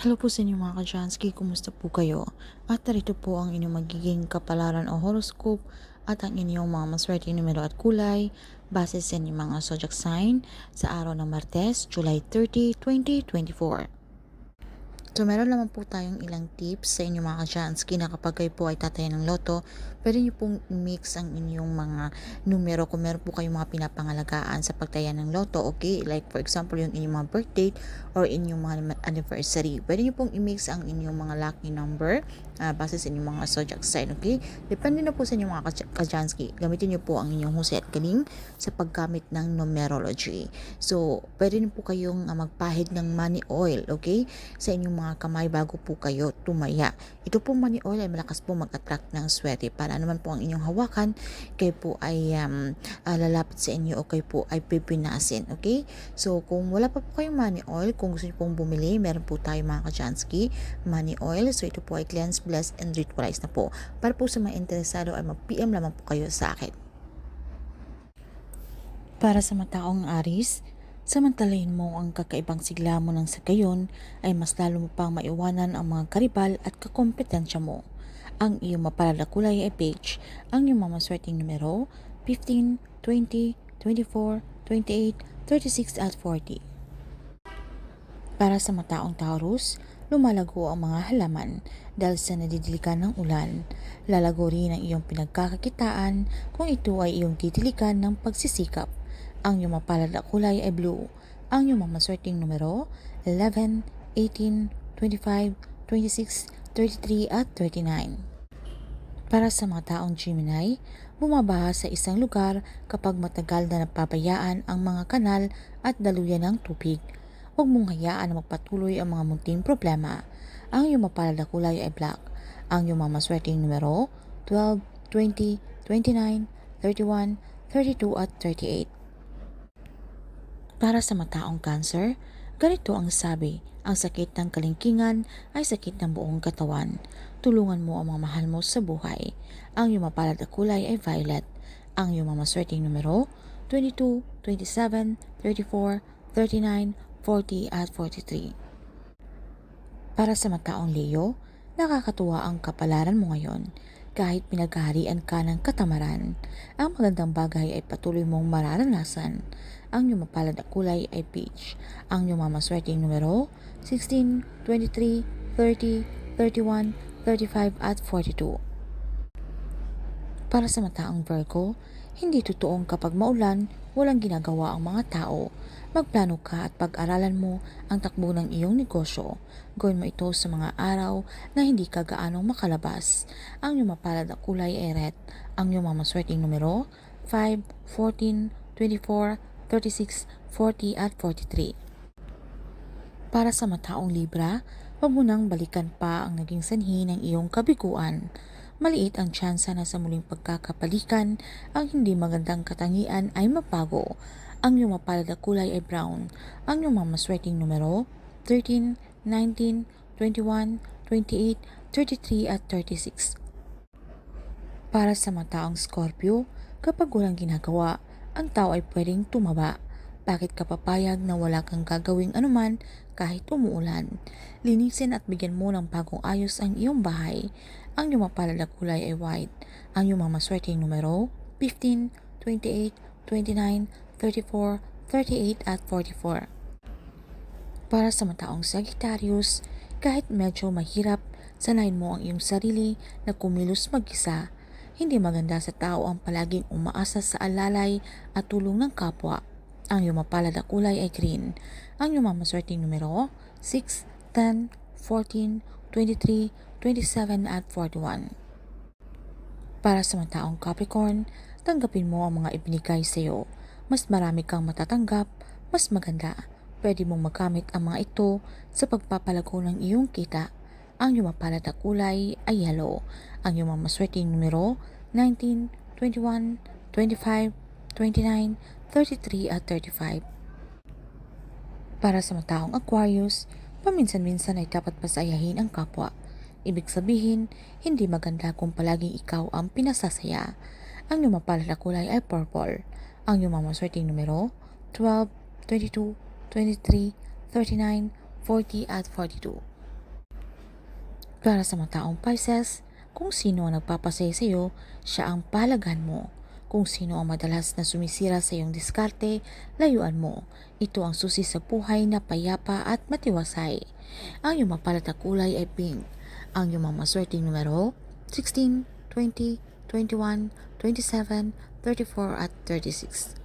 Hello po sa inyo mga ka-Jansky, kumusta po kayo? At narito po ang inyong magiging kapalaran o horoscope at ang inyong mga maswerte numero at kulay base sa inyong mga zodiac sign sa araw ng Martes, July 30, 2024. So, meron naman po tayong ilang tips sa inyong mga ka-Jansky na kapag kayo po ay tataya ng loto, pwede nyo pong mix ang inyong mga numero kung meron po kayong mga pinapangalagaan sa pagtaya ng loto, okay? Like for example, yung inyong mga birth date or inyong mga anniversary. Pwede nyo pong i-mix ang inyong mga lucky number uh, base sa inyong mga zodiac sign, okay? Depende na po sa inyong mga ka- ka-Jansky. Gamitin nyo po ang inyong husay galing sa paggamit ng numerology. So, pwede nyo po kayong uh, magpahid ng money oil, okay? Sa inyong mga kamay bago po kayo tumaya. Ito po oil ay malakas po mag-attract ng swerte. Para naman po ang inyong hawakan, kayo po ay um, uh, lalapit sa inyo o kayo po ay pipinasin, okay? So, kung wala pa po kayong money oil, kung gusto nyo pong bumili, meron po tayo mga ka-Jansky money oil. So, ito po ay cleanse, bless, and ritualize na po. Para po sa mga interesado ay mag-PM lamang po kayo sa akin. Para sa mataong aris, samantalahin mo ang kakaibang sigla mo ng sa gayon ay mas lalo mo pang maiwanan ang mga karibal at kakompetensya mo. Ang iyong mapalala kulay ay beige. Ang iyong mamaswerteng numero 15, 20, 24, 28, 36 at 40. Para sa mataong Taurus, lumalago ang mga halaman dahil sa nadidiligan ng ulan. Lalago rin ang iyong pinagkakakitaan kung ito ay iyong titilikan ng pagsisikap. Ang iyong mapalad na kulay ay blue. Ang iyong mamaswerteng numero 11, 18, 25, 26, 33 at 39. Para sa mga taong Gemini, bumabaha sa isang lugar kapag matagal na napabayaan ang mga kanal at daluyan ng tubig. Huwag mong hayaan na magpatuloy ang mga munting problema. Ang iyong mapalad na kulay ay black. Ang iyong mamaswerteng numero 12, 20, 29, 31, 32 at 38. Para sa mataong cancer, ganito ang sabi, ang sakit ng kalingkingan ay sakit ng buong katawan. Tulungan mo ang mga mahal mo sa buhay. Ang iyong mapalad na kulay ay violet. Ang iyong mamaswerteng numero 22, 27, 34, 39, 40 at 43. Para sa mataong Leo, nakakatuwa ang kapalaran mo ngayon. Kahit pinaghaharian ka ng katamaran, ang magandang bagay ay patuloy mong mararanasan. Ang iyong mapalad na kulay ay peach. Ang iyong mamaswerteng numero 16, 23, 30, 31, 35 at 42. Para sa mataong Virgo, hindi totoong kapag maulan, walang ginagawa ang mga tao. Magplano ka at pag-aralan mo ang takbo ng iyong negosyo. Gawin mo ito sa mga araw na hindi ka gaanong makalabas. Ang iyong mapalad na kulay ay red. Ang iyong mamaswerteng numero 5, 14, 24, 36, 40 at 43. Para sa mataong Libra, huwag mo nang balikan pa ang naging sanhi ng iyong kabiguan. Maliit ang tsansa na sa muling pagkakapalikan, ang hindi magandang katangian ay mapago. Ang iyong mapalad na kulay ay brown. Ang iyong mamaswerteng numero 13, 19, 21, 28, 33 at 36. Para sa mataong Scorpio, kapag walang ginagawa, ang tao ay pwedeng tumaba. Bakit ka papayag na wala kang gagawing anuman kahit umuulan? Linisin at bigyan mo ng bagong ayos ang iyong bahay. Ang iyong mapalad na kulay ay white. Ang iyong mamaswerteng numero 15, 28, 29, 34, 38 at 44. Para sa mataong Sagittarius, kahit medyo mahirap, sanayin mo ang iyong sarili na kumilos mag-isa. Hindi maganda sa tao ang palaging umaasa sa alalay at tulong ng kapwa. Ang iyong mapalad na kulay ay green. Ang iyong mamaswerteng numero 6, 10, 14, 23, 27 at 41. Para sa mga taong Capricorn, tanggapin mo ang mga ibinigay sa iyo. Mas marami kang matatanggap, mas maganda. Pwede mong magamit ang mga ito sa pagpapalago ng iyong kita. Ang iyong mapalad na kulay ay yellow. Ang iyong mamaswerteng numero 19, 21, 25, 29, 33 at 35. Para sa mataong Aquarius, paminsan-minsan ay dapat pasayahin ang kapwa. Ibig sabihin, hindi maganda kung palaging ikaw ang pinasasaya. Ang iyong mapalad na kulay ay purple. Ang iyong mamaswerteng numero 12, 22, 23, 39, 40 at 42. Para sa mga taong Pisces, kung sino ang nagpapasaya sa iyo, siya ang palagahan mo. Kung sino ang madalas na sumisira sa iyong diskarte, layuan mo. Ito ang susi sa buhay na payapa at matiwasay. Ang iyong mapalat kulay ay pink. Ang iyong mga maswerteng numero, 16, 20, 21, 27, 34 at 36.